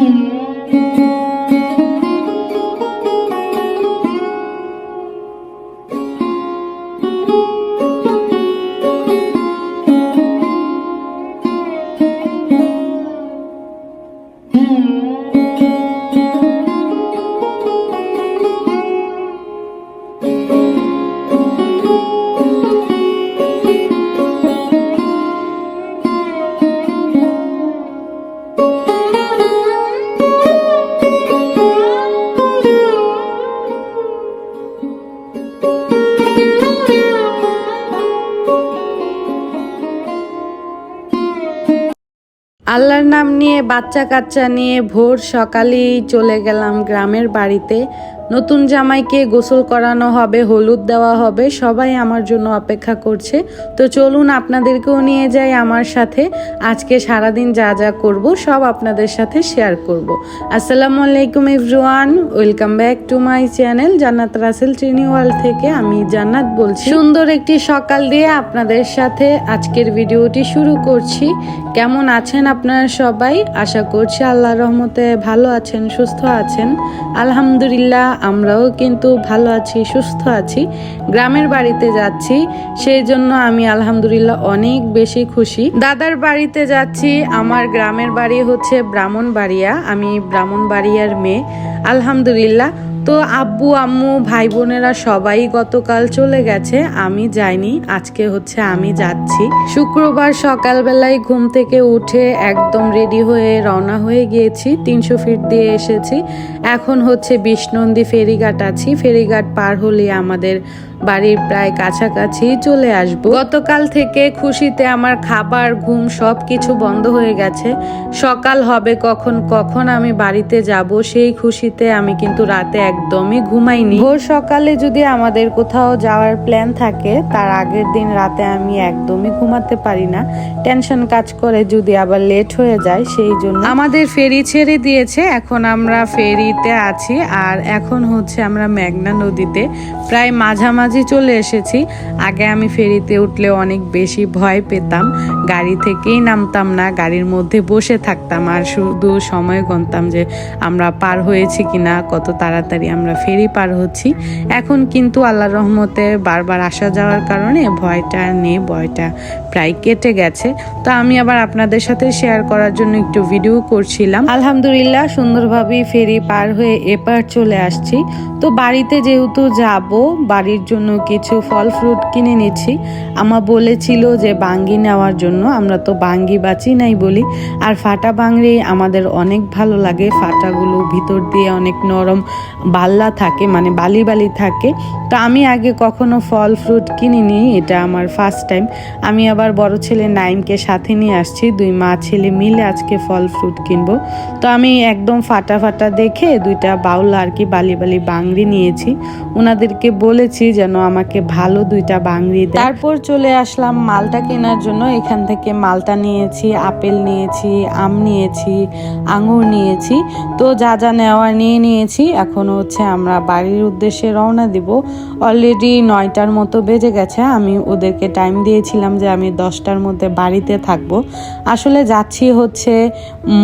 um আল্লাহর নাম নিয়ে বাচ্চা কাচ্চা নিয়ে ভোর সকালেই চলে গেলাম গ্রামের বাড়িতে। নতুন জামাইকে গোসল করানো হবে, হলুদ দেওয়া হবে, সবাই আমার জন্য অপেক্ষা করছে। তো চলুন আপনাদেরকেও নিয়ে যাই আমার সাথে। আজকে সারাদিন যা যা করব, সব আপনাদের সাথে শেয়ার করব। আসসালামু আলাইকুম everyone welcome back to my channel Jannat Rasel ট্রিনিওয়াল থেকে আমি জান্নাত বলছি। সুন্দর একটি সকাল দিয়ে আপনাদের সাথে আজকের ভিডিওটি শুরু করছি। কেমন আছেন আপনারা সবাই? আশা করছি আল্লাহ রহমতে ভালো আছেন, সুস্থ আছেন। আলহামদুলিল্লাহ আমরাও কিন্তু ভালো আছি, সুস্থ আছি। গ্রামের বাড়িতে যাচ্ছি, সেই জন্য আমি আলহামদুলিল্লাহ অনেক বেশি খুশি। দাদার বাড়িতে যাচ্ছি, আমার গ্রামের বাড়ি হচ্ছে ব্রাহ্মণবাড়িয়া, আমি ব্রাহ্মণবাড়িয়ার মেয়ে। আলহামদুলিল্লাহ তো আব্বু, আম্মু ভাই বোনেরা সবাই গতকাল চলে গেছে। আমি যাইনি, আজকে হচ্ছে আমি যাচ্ছি। শুক্রবার সকালবেলায় ঘুম থেকে উঠে একদম রেডি হয়ে রওনা হয়ে গিয়েছি, তিনশো ফিট দিয়ে এসেছি। এখন হচ্ছে বিষ্ণন্দী ফেরিঘাট আছি। ফেরিঘাট পার হলে আমাদের বাড়ির প্রায় কাছাকাছি চলে আসব। গতকাল থেকে খুশিতে আমার খাবার, ঘুম সব কিছু বন্ধ হয়ে গেছে। সকাল হবে কখন কখন আমি বাড়িতে যাব, সেই খুশিতে আমি কিন্তু রাতে একদমই ঘুমাইনি। ভোর সকালে যদি আমাদের কোথাও যাওয়ার প্ল্যান থাকে, তার আগের দিন রাতে আমি একদমই ঘুমাতে পারি না। টেনশন কাজ করে যদি আবার লেট হয়ে যায়, সেই জন্য আমাদের ফেরি ছেড়ে দিয়েছে। এখন আমরা ফেরিতে আছি, আর এখন হচ্ছে আমরা মেঘনা নদীতে। প্রায় মাঝামাঝি চলে এসেছি। আগে আমি ফেরিতে উঠলে অনেক বেশি ভয় পেতাম। গাড়ি থেকেই নামতাম না, গাড়ির মধ্যে বসে থাকতাম আর শুধু সময় গণতাম যে আমরা পার হয়েছি কিনা, কত তাড়াতাড়ি আমরা ফেরি পার হচ্ছি। এখন কিন্তু আল্লাহ রহমতে বারবার আসা যাওয়ার কারণে ভয়টা নেই, ভয়টা প্রায় কেটে গেছে। তো আমি আবার আপনাদের সাথে শেয়ার করার জন্য একটু ভিডিও করছিলাম। আলহামদুলিল্লাহ সুন্দরভাবে ফেরি পার হয়ে এপার চলে আসছি। তো বাড়িতে যেহেতু যাব, বাড়ির জন্য কিছু ফল ফ্রুট কিনে নিচ্ছি। আমা বলেছিল যে বাঙ্গি নেওয়ার জন্য, আমরা তো বাঙ্গি বাঁচি নাই বলি। আর ফাটা বাংড়ি আমাদের অনেক ভালো লাগে, ফাটাগুলো ভিতর দিয়ে অনেক নরম বাল্লা থাকে মানে বালি বালি থাকে। তো আমি আগে কখনো ফল ফ্রুট কিনিনি, এটা আমার ফার্স্ট টাইম আমি আবার বড় ছেলে নাইমকে সাথে নিয়ে আসছি, দুই মা ছেলে মিলে আজকে ফল ফ্রুট কিনবো। তো আমি একদম ফাটা ফাটা দেখে দুইটা বাউল আর কি বালি বালি বাংড়ি নিয়েছি। ওনাদেরকে বলেছি যেন আমাকে ভালো দুইটা বাংড়ি দেয়। তারপর চলে আসলাম মালটা কেনার জন্য। এখান থেকে মালটা নিয়েছি, আপেল নিয়েছি, আম নিয়েছি, আঙুর নিয়েছি। তো যা যা নেওয়া নিয়ে নিয়েছি। এখন হচ্ছে আমরা বাড়ির উদ্দেশ্যে রওনা দিব। অলরেডি নয়টার মতো বেজে গেছে। আমি ওদেরকে টাইম দিয়েছিলাম যে আমি দশটার মধ্যে বাড়িতে থাকব। আসলে যাচ্ছি হচ্ছে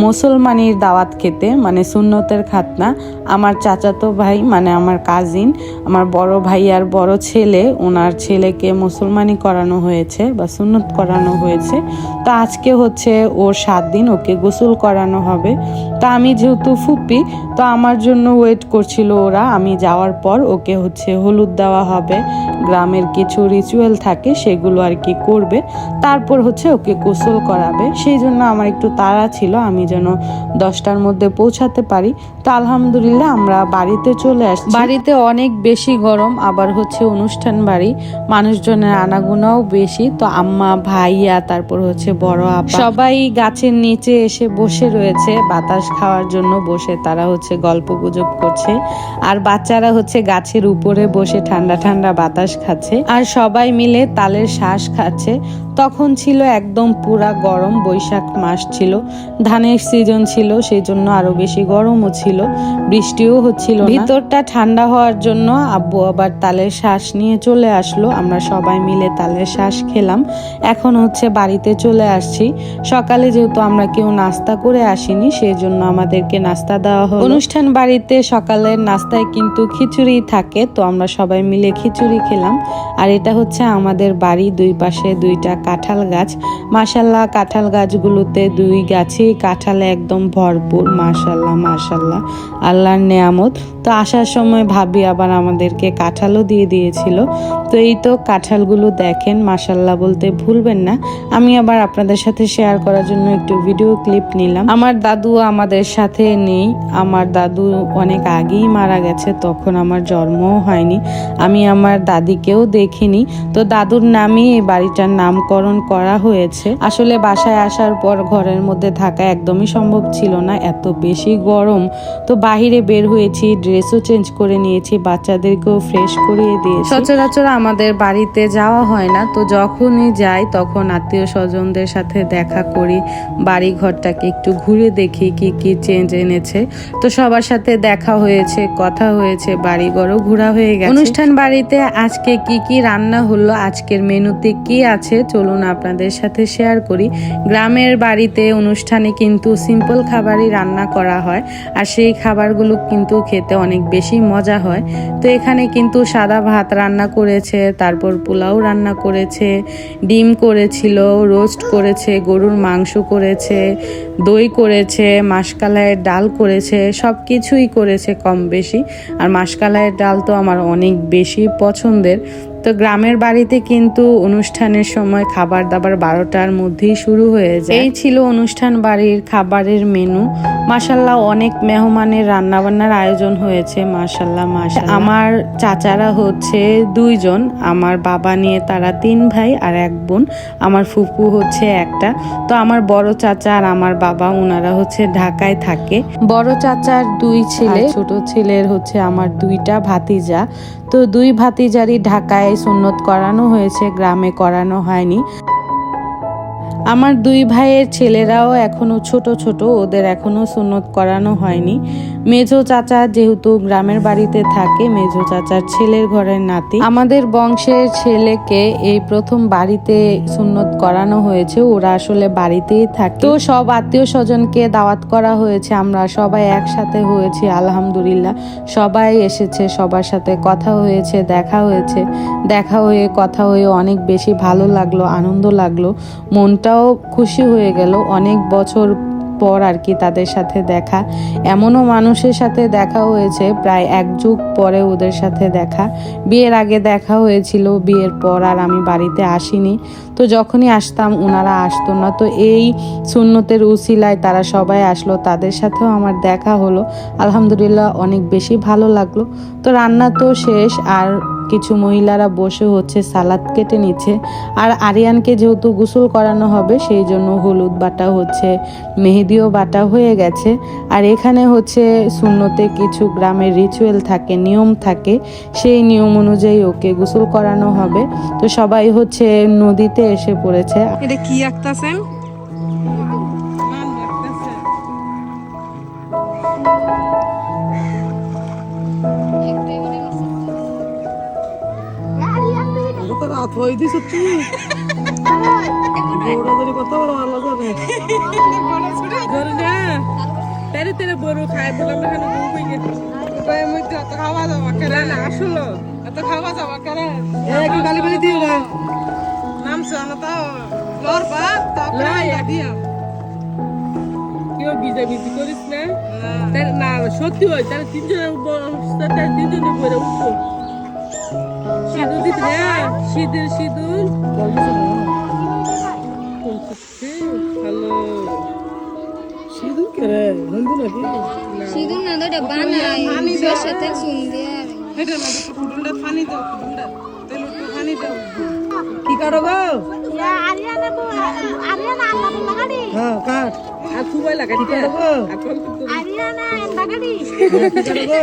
মুসলমানির দাওয়াত খেতে মানে সুন্নতের খাতনা। আমার চাচাতো ভাই মানে আমার কাজিন আমার বড় ভাই আর বড় ছেলে, ওনার ছেলেকে মুসলমানি করানো হয়েছে বা সুন্নত করানো হয়েছে। তো আজকে হচ্ছে ওর সাত দিন ওকে গোসল করানো হবে। তা আমি যেহেতু ফুপি, তো আমার জন্য ওয়েট করছিল ওরা। আমি যাওয়ার পর ওকে হচ্ছে হলুদ দেওয়া হবে। গ্রামের কিছু রিচুয়াল থাকে, সেগুলো আর কি করবে। তারপর হচ্ছে ওকে গোসল করাবে। সেই জন্য আমার একটু তাড়া ছিল, আমি যেন দশটার মধ্যে পৌঁছাতে পারি। তো আলহামদুলিল্লাহ আমরা বাড়িতে চলে আসছি। বাড়িতে অনেক বেশি গরম, আবার হচ্ছে অনুষ্ঠান বাড়ি, মানুষজনের আনাগোনাও বেশি। তো আম্মা, ভাইয়া, তারপর হচ্ছে বড় আপা। সবাই গাছের নিচে এসে বসে রয়েছে, বাতাস খাওয়ার জন্য বসে। তারা হচ্ছে গল্প গুজব করছে। আর বাচ্চারা হচ্ছে গাছের উপরে বসে ঠান্ডা ঠান্ডা বাতাস খাচ্ছে। আর সবাই মিলে তালের শ্বাস খাচ্ছে। তখন ছিল একদম পুরা গরম, বৈশাখ মাস ছিল। ধানের সিজন ছিল সেই জন্য আরও বেশি গরমও ছিল, বৃষ্টিও হচ্ছিল ভিতরটা ঠান্ডা হওয়ার জন্য আব্বু আবার তালের শ্বাস নিয়ে চলে আসলো। আমরা সবাই মিলে তালের শ্বাস খেলাম। এখন হচ্ছে বাড়িতে চলে আসছি। সকালে যেহেতু আমরা কেউ নাস্তা করে আসিনি সেই জন্য আমাদেরকে নাস্তা দেওয়া হলো। অনুষ্ঠান বাড়িতে সকালের নাস্তায় কিন্তু খিচুড়ি থাকে, তো আমরা সবাই মিলে খিচুড়ি খেলাম। আর এটা হচ্ছে আমাদের বাড়ি দুই পাশে দুইটা কাঁঠাল গাছ। মাসাল্লাহ কাঁঠাল গাছগুলোতে দুই গাছেই কাঁঠালে একদম ভরপুর। মাশাল্লাহ মাশাল্লাহ। আল্লাহর নেয়ামত। তো আসার সময় ভাবি আবার আমাদেরকে কাঁঠালও দিয়ে দিয়েছিল। তো এই তো কাঁঠালগুলো দেখেন, মাশাল্লাহ বলতে ভুলবেন না। আমি আবার আপনাদের সাথে শেয়ার করার জন্য একটু ভিডিও ক্লিপ নিলাম। আমার দাদু আমাদের সাথে নেই। আমার দাদু অনেক আগেই মারা গেছে, তখন আমার জন্মও হয়নি। আমি আমার দাদিকেও দেখিনি। তো দাদুর নামই এই বাড়িটার নামকরণ করা হয়েছে। আসলে বাসায় আসার পর ঘরের মধ্যে থাকা একদমই সম্ভব ছিল না এত বেশি গরম। তো বাহিরে বের হয়েছি ড্রেসও চেঞ্জ করে নিয়েছি বাচ্চাদেরকেও ফ্রেশ করিয়ে দিয়েছি। সচরাচর আমাদের বাড়িতে যাওয়া হয় না তো যখনই যাই তখন আত্মীয় স্বজনদের সাথে দেখা করি বাড়ি ঘরটাকে একটু ঘুরে দেখি কি কি চেঞ্জ এনেছে। তো সবার সাথে দেখা হয়েছে কথা হয়েছে বাড়ি ঘরও ঘোরা হয়ে গেছে। অনুষ্ঠান বাড়িতে আজকে কি কি রান্না হলো আজকের মেনুতে কি আছে চলুন আপনাদের সাথে শেয়ার করি। গ্রামের বাড়িতে অনুষ্ঠানে কিন্তু সিম্পল খাবারই রান্না করা হয়, আর সেই খাবারগুলো কিন্তু খেতে অনেক বেশি মজা হয়। তো এখানে কিন্তু সাদা ভাত রান্না করেছে, তারপর পোলাও রান্না করেছে, ডিম করেছিল রোস্ট করেছে, গরুর মাংস করেছে, দই করেছে, মাসকালাইয়ের ডাল করেছে সব কিছুই করেছে কম বেশি। আর মাসকালাইয়ের ডাল তো আমার অনেক বেশি পছন্দের। তো গ্রামের বাড়িতে কিন্তু অনুষ্ঠানের সময় খাবার দাবার বারোটার মধ্যেই শুরু হয়ে যায়। এই ছিল অনুষ্ঠান বাড়ির খাবারের মেনু। মাসাল্লাহ অনেক মেহমানের রান্নাবান্নার আয়োজন হয়েছে। মাসাল্লাহ মাসাল্লাহ আমার চাচারা হচ্ছে দুইজন। আমার বাবা নিয়ে তারা তিন ভাই আর এক বোন। আমার ফুপু হচ্ছে একটা। তো আমার বড় চাচা আর আমার বাবা ওনারা হচ্ছে ঢাকায় থাকে। বড় চাচার দুই ছেলে ছোট ছেলের হচ্ছে আমার দুইটা ভাতিজা। তো দুই ভাতিজারই ঢাকায় সুন্নত করানো হয়েছে গ্রামে করানো হয়নি। আমার দুই ভাইয়ের ছেলেরাও এখনও ছোট ছোট, ওদের এখনও সুন্নত করানো হয়নি। মেজো চাচা যেহেতু গ্রামের বাড়িতে থাকে মেজো চাচার ছেলের ঘরের নাতি। আমাদের বংশের ছেলেকে এই প্রথম বাড়িতে সুন্নত করানো হয়েছে, ওরা আসলে বাড়িতেই থাকে। তো সব আত্মীয় স্বজনকে দাওয়াত করা হয়েছে, আমরা সবাই একসাথে হয়েছি, আলহামদুলিল্লাহ। সবাই এসেছে, সবার সাথে কথা হয়েছে, দেখা হয়েছে। দেখা হয়ে, কথা হয়ে অনেক বেশি ভালো লাগল, আনন্দ লাগল, মনটাও খুশি হয়ে গেল। অনেক বছর পর আর কি তাদের সাথে দেখা। এমনও মানুষের সাথে দেখা হয়েছে, প্রায় এক যুগ পরে ওদের সাথে দেখা। বিয়ের আগে দেখা হয়েছিল, বিয়ের পর আর আমি বাড়িতে আসিনি। তো যখনই আসতাম ওনারা আসতো না। তো এই সুন্নতের উসিলায় তারা সবাই আসলো, তাদের সাথেও আমার দেখা হলো। আলহামদুলিল্লাহ অনেক বেশি ভালো লাগল। তো রান্না তো শেষ, আর কিছু মহিলারা বসে হচ্ছে, সালাদ কেটে নিচ্ছে। আর আরিয়ানকে যেহেতু গোসল করানো হবে, সেই জন্য হলুদ বাটা হচ্ছে, মেহেদিও বাটা হয়ে গেছে। আর এখানে হচ্ছে শূন্যতে কিছু গ্রামের রিচুয়াল থাকে, নিয়ম থাকে। সেই নিয়ম অনুযায়ী ওকে গোসল করানো হবে। তো সবাই হচ্ছে নদীতে এসে পড়েছে। এটা কি আঁকতাছেন হয়ে দিছে তুই দৌড়াদৌড়ি করতে পারো আল্লাহ জানে ধরে না তেরে তেরে বড় খায় বললাম না কেন ঘুম হয়ে গেছে অত খাওয়া যাওয়া করে না আসলো। এত খাওয়া যাওয়া করে। একটু গালি পালি দিও না। নাম শোনা তো। লর বা তারপরে দিয়া কেউ বিজা করিস না। না। সত্যি হয় তিনজনের তিনজনের পরে উঠবো সিঁদুর দিতে না সিঁদুর সিঁদুর। হ্যালো। সিঁদুর কে রে? হিন্দু নাকি? সিঁদুর না তো এটা বানায়। সরষেতে চুন দিয়ে মধ্যে একটু ফুটুনটা পানি দাও ফুটুনটা তেল একটু পানি দাও। কি কাটো গো? Ariana anak bagadi. হ্যাঁ কাট। আর খুবই লাগা ঠিক আছে কাটো গো? আর কোন কিছু Ariana yang bagadi. হ্যাঁ, কি কাটো গো?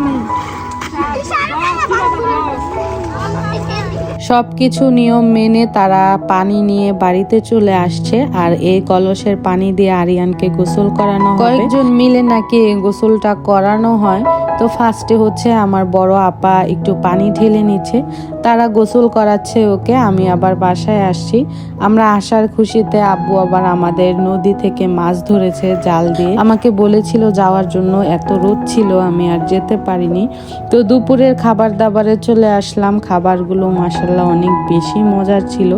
সব কিছু নিয়ম মেনে তারা পানি নিয়ে বাড়িতে চলে আসছে আর এই কলসের পানি দিয়ে আরিয়ানকে গোসল করানো কয়েকজন মিলে নাকি এই গোসলটা করানো হয়? তো ফার্স্টে হচ্ছে আমার বড় আপা একটু পানি ঢেলে নিচ্ছে। তারা গোসল করাচ্ছে ওকে, আমি আবার বাসায় আসছি। আমরা আসার খুশিতে আব্বু আবার আমাদের নদী থেকে মাছ ধরেছে জাল দিয়ে। আমাকে বলেছিল যাওয়ার জন্য, এত রোদ ছিল, আমি আর যেতে পারিনি। তো দুপুরের খাবার দাবারে চলে আসলাম। খাবারগুলো মাসাল্লাহ অনেক বেশি মজার ছিল।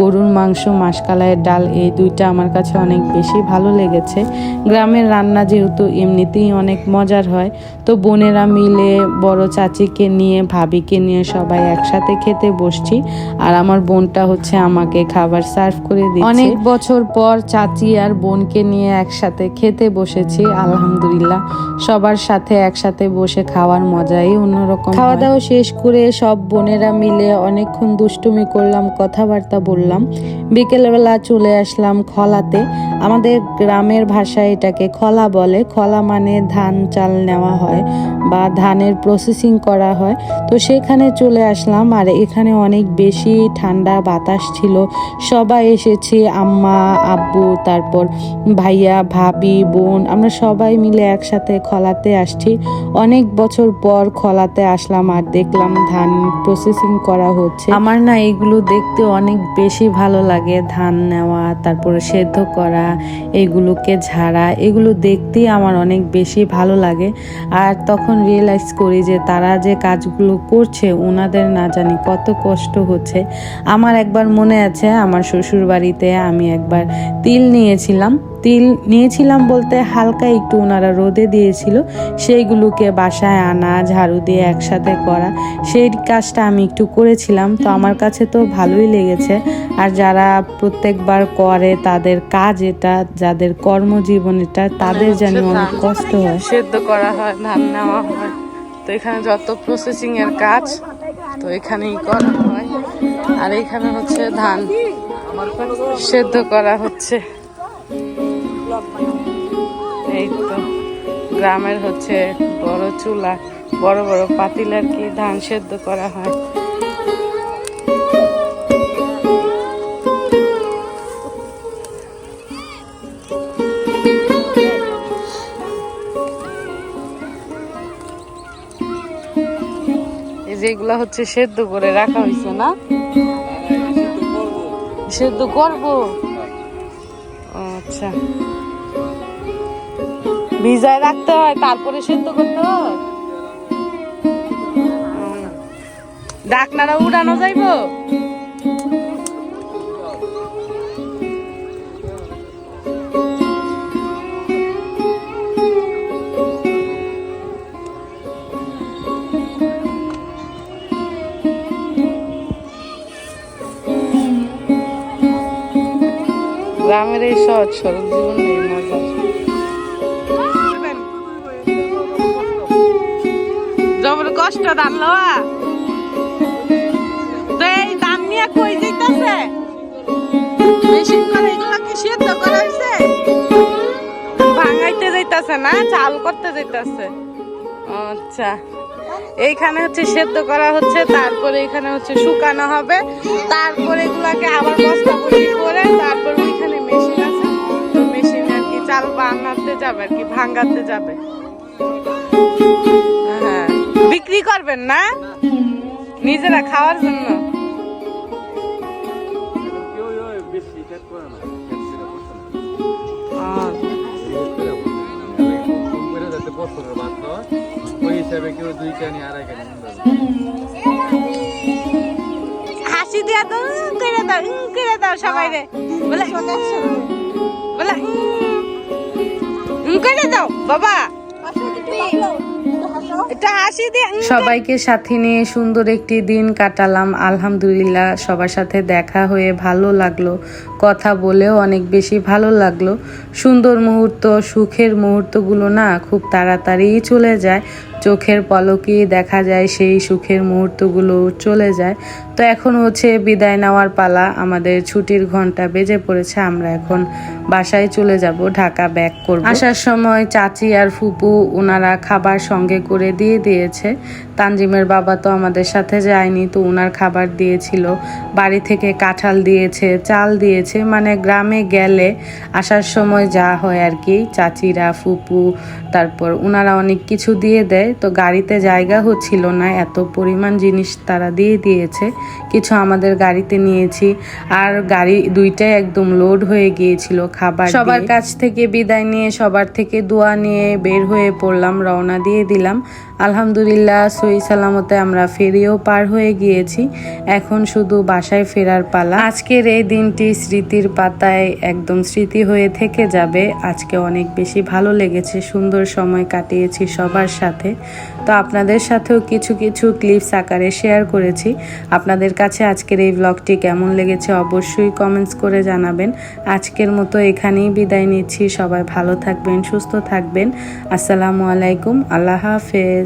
গরুর মাংস, মাসকালাইয়ের ডাল, এই দুইটা আমার কাছে অনেক বেশি ভালো লেগেছে। গ্রামের রান্না যেহেতু এমনিতেই অনেক মজার হয়, তো বোনেরা মিলে বড় চাচিকে নিয়ে, ভাবিকে নিয়ে সবাই একসাথে খেতে বসছি আর আমার বোনটা হচ্ছে আমাকে খাবার সার্ভ করে দিচ্ছে। অনেক বছর পর চাচি আর বোনকে নিয়ে একসাথে খেতে বসেছি আলহামদুলিল্লাহ। সবার সাথে একসাথে বসে খাওয়ার মজাই অন্যরকম খাওয়া দাওয়া শেষ করে সব বোনেরা মিলে অনেকক্ষণ দুষ্টুমি করলাম কথাবার্তা বললাম। বিকেলবেলা চলে আসলাম খলাতে। আমাদের গ্রামের ভাষায় এটাকে খলা বলে। খলা মানে ধান চাল নেওয়া হয় বা ধানের প্রসেসিং করা হয়। তো সেখানে চলে আসলাম। আর এখানে অনেক বেশি ঠান্ডা বাতাস ছিল। সবাই এসেছি, আম্মা, আব্বু, তারপর ভাইয়া, ভাবি, বোন, আমরা সবাই মিলে একসাথে খলাতে আসছি। অনেক বছর পর খলাতে আসলাম আর দেখলাম ধান প্রসেসিং করা হচ্ছে। আমার না এগুলো দেখতে অনেক বেশি ভালো লাগে। ধান নেওয়া, তারপরে সেদ্ধ করা, এগুলোকে ঝাড়া, এগুলো দেখতেই আমার অনেক বেশি ভালো লাগে। আর তখন রিয়েলাইজ করি যে তারা যে কাজগুলো করছে ওনাদের না জানি কত কষ্ট হচ্ছে। আমার একবার মনে আছে আমার শ্বশুর বাড়িতে আমি একবার তিল নিয়েছিলাম। তিল নিয়েছিলাম বলতে হালকা একটু ওনারা রোদে দিয়েছিল সেইগুলোকে বাসায় আনা ঝাড়ু দিয়ে একসাথে করা সেই কাজটা আমি একটু করেছিলাম। তো আমার কাছে তো ভালোই লেগেছে। আর যারা প্রত্যেকবার করে তাদের কাজ এটা যাদের কর্মজীবন এটা তাদের জানি অনেক কষ্ট হয়। সেদ্ধ করা হয় ধান নেওয়া হয়। তো এখানে যত প্রসেসিং এর কাজ তো এখানেই করা হয়। আর এখানে হচ্ছে ধান সেদ্ধ করা হচ্ছে। এই তো গ্রামের হচ্ছে বড় চুলা, বড় বড় পাতিল আর কি ধান সেদ্ধ করা হয়। এগুলা হচ্ছে সেদ্ধ করে রাখা হয়েছে না? সেদ্ধ করব? আচ্ছা। ভিজায় রাখতে হয়, তারপরে সেদ্ধ করতে হয়? ডাকনারা উড়ানো যাইবো? গ্রামের এই সহজ সরল জীবন মজা জবর কষ্ট ধান লওয়া তো এই ধান নিয়ে কই যাইতাছে? মেশিন করে এগুলা কি সিদ্ধ করা ভাঙাইতে যাইতাছে না চাল করতে যাইতাছে? আচ্ছা। এইখানে হচ্ছে সেদ্ধ করা হচ্ছে তারপরে এখানে হচ্ছে শুকানো হবে। তারপরে এগুলাকে আবার বস্তা বস্তি করে তারপর ওইখানে মেশিন আছে। তো মেশিন আর কি চাল বানাতে যাবে আর কি ভাঙাতে যাবে। হ্যাঁ। বিক্রি করবেন না? নিজেরা খাওয়ার জন্য? আহ, ওই হিসাবে কেউ দুই কানি আড়াই কানি হাসি দিয়া তো করে দাও করে দাও সবাই রে বলে বলে করে দাও বাবা। সবাইকে সাথে নিয়ে সুন্দর একটি দিন কাটালাম। আলহামদুলিল্লাহ সবার সাথে দেখা হয়ে ভালো লাগল। কথা বলেও অনেক বেশি ভালো লাগল। সুন্দর মুহূর্ত সুখের মুহূর্তগুলো না খুব তাড়াতাড়ি চলে যায়। চোখের পলকে দেখা যায় সেই সুখের মুহূর্তগুলো চলে যায়। তো এখন হচ্ছে বিদায় নেওয়ার পালা, আমাদের ছুটির ঘণ্টা বেজে পড়েছে, আমরা এখন বাসায় চলে যাব, ঢাকা ব্যাক করব। আসার সময় চাচি আর ফুপু ওনারা খাবার সঙ্গে করে দিয়ে দিয়েছে। তানজিমের বাবা তো আমাদের সাথে যায়নি তো ওনার খাবার দিয়েছিল। বাড়ি থেকে কাঁঠাল দিয়েছে চাল দিয়েছে মানে গ্রামে গেলে আসার সময় যা হয় আর কি চাচিরা ফুপু তারপর ওনারা অনেক কিছু দিয়ে দেয় তো গাড়িতে জায়গা হচ্ছিল না এত পরিমাণ জিনিস তারা দিয়ে দিয়েছে কিছু আমাদের গাড়িতে নিয়েছি। আর গাড়ি দুইটাই একদম লোড হয়ে গিয়েছিল খাবার সবার কাছ থেকে বিদায় নিয়ে সবার থেকে দোয়া নিয়ে বের হয়ে পড়লাম রওনা দিয়ে দিলাম। আলহামদুলিল্লাহ সই সালামতে আমরা ফেরিও পার হয়ে গিয়েছি। এখন শুধু বাসায় ফেরার পালা। আজকের এই দিনটি স্মৃতির পাতায় একদম স্মৃতি হয়ে থেকে যাবে। আজকে অনেক বেশি ভালো লেগেছে, সুন্দর সময় কাটিয়েছি সবার সাথে। তো আপনাদের সাথেও কিছু কিছু ক্লিপস আকারে শেয়ার করেছি। আপনাদের কাছে আজকের এই ব্লগটি কেমন লেগেছে অবশ্যই কমেন্টস করে জানাবেন। আজকের মতো এখানেই বিদায় নিচ্ছি। সবাই ভালো থাকবেন, সুস্থ থাকবেন। আসসালামু আলাইকুম, আল্লাহ হাফেজ।